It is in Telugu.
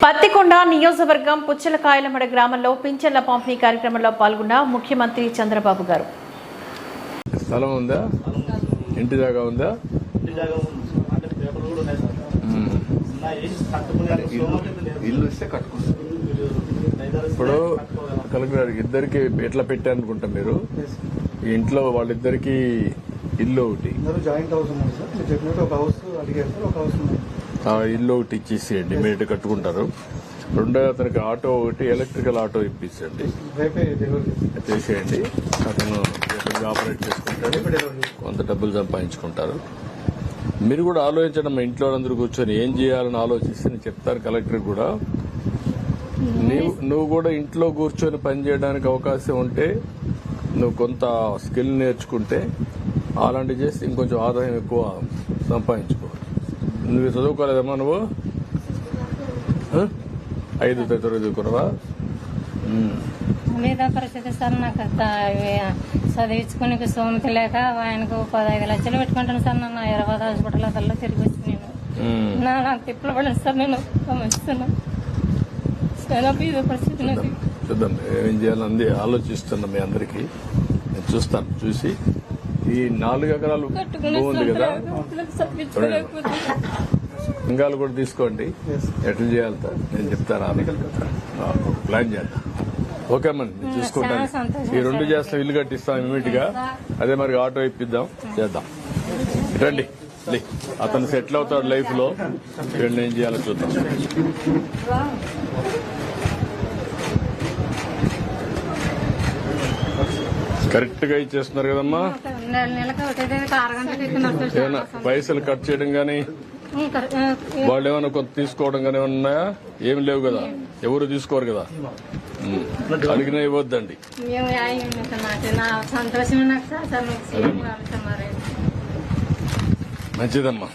పత్తికొండ నియోజకవర్గం పుచ్చలకాయలమడ గ్రామంలో పింఛన్ల పంపిణీ కార్యక్రమంలో పాల్గొన్న ముఖ్యమంత్రి చంద్రబాబు గారు. స్థలం ఉందా? ఇంటి దాకా ఉందా? ఇంటి జాగా ఉంది. అంటే పేపర్లు కూడా ఉన్నాయి సార్. మ్మ్. ఉన్నాయి. కట్టుకునే అంత స్తోమత అయితే లేదు. ఇల్లు ఇస్తే ఇప్పుడు. కలెక్టర్ ఇద్దరికి ఎట్లా పెట్టారనుకుంటా మీరు? ఈ ఇంట్లో వాళ్ళిద్దరికి ఇల్లు ఒకటి. Joint house sir. మీరు చెప్పినట్టు ఒక హౌస్ అడిగారు సార్. ఒక హౌస్ ఉంది. ఇల్లు ఒకటి ఇచ్చేసేయండి మీరు కట్టుకుంటారు. రెండో అతనికి ఆటో ఒకటి ఎలక్ట్రికల్ ఆటో ఇప్పించండి చేసేయండి. అతను ఆపరేట్ చేసుకుంటాడు. కొంత డబ్బులు సంపాదించుకుంటారు. మీరు కూడా ఆలోచించండి మా ఇంట్లో అందరూ కూర్చొని ఏం చేయాలని ఆలోచిస్తే నేను చెప్తాను కలెక్టర్ కూడా. నీవు నువ్వు కూడా ఇంట్లో కూర్చొని పని చేయడానికి అవకాశం ఉంటే నువ్వు కొంత స్కిల్ నేర్చుకుంటే అలాంటివి చేస్తే ఇంకొంచెం ఆదాయం ఎక్కువ సంపాదించుకో. నువ్వు చదువుకోలేదమ్మా నువ్వు? ఐదు తరగతి చదువుకున్నావా. మీద పరిస్థితి సార్ నాకు చదివించుకునే సోమత లేక ఆయనకు పదహైదు లక్షలు పెట్టుకుంటాను సార్ నన్ను హైదరాబాద్ హాస్పిటల్ అసలు తిరిగి వచ్చి నేను. నా నాకు తిప్పలు పడను సార్ నేను. గమనిస్తున్నా. చాలా బీద పరిస్థితి చూద్దాం. ఏం చేయాలని ఆలోచిస్తున్నా మీ అందరికి. నేను చూస్తాను. చూసి ఈ నాలుగు ఎకరాలు ఉంది కదా? లింగాలు కూడా తీసుకోండి. ఎట్లా చేయాలి? నేను చెప్తాను ప్లాన్ చేద్దాం. ఓకే మరి నేను చూసుకుంటాను. ఈ రెండు చేస్తాం ఇల్లు కట్టిస్తాం ఇమీడియట్గా అదే మరి ఆటో ఇప్పిద్దాం. చేద్దాం. రండి. లే. అతను సెటిల్ అవుతాడు లైఫ్లో ఏం చేయాలో చూద్దాం. కరెక్ట్గా ఇచ్చేస్తున్నారు కదమ్మా. ఏమైనా పైసలు కట్ చేయడం గానీ వాళ్ళు ఏమైనా కొంత తీసుకోవడం కానీ ఏమైనా ఉన్నాయా? ఏమి లేవు కదా. ఎవరు తీసుకోరు కదా. అడిగినా ఇవ్వద్దండి. మంచిదమ్మా.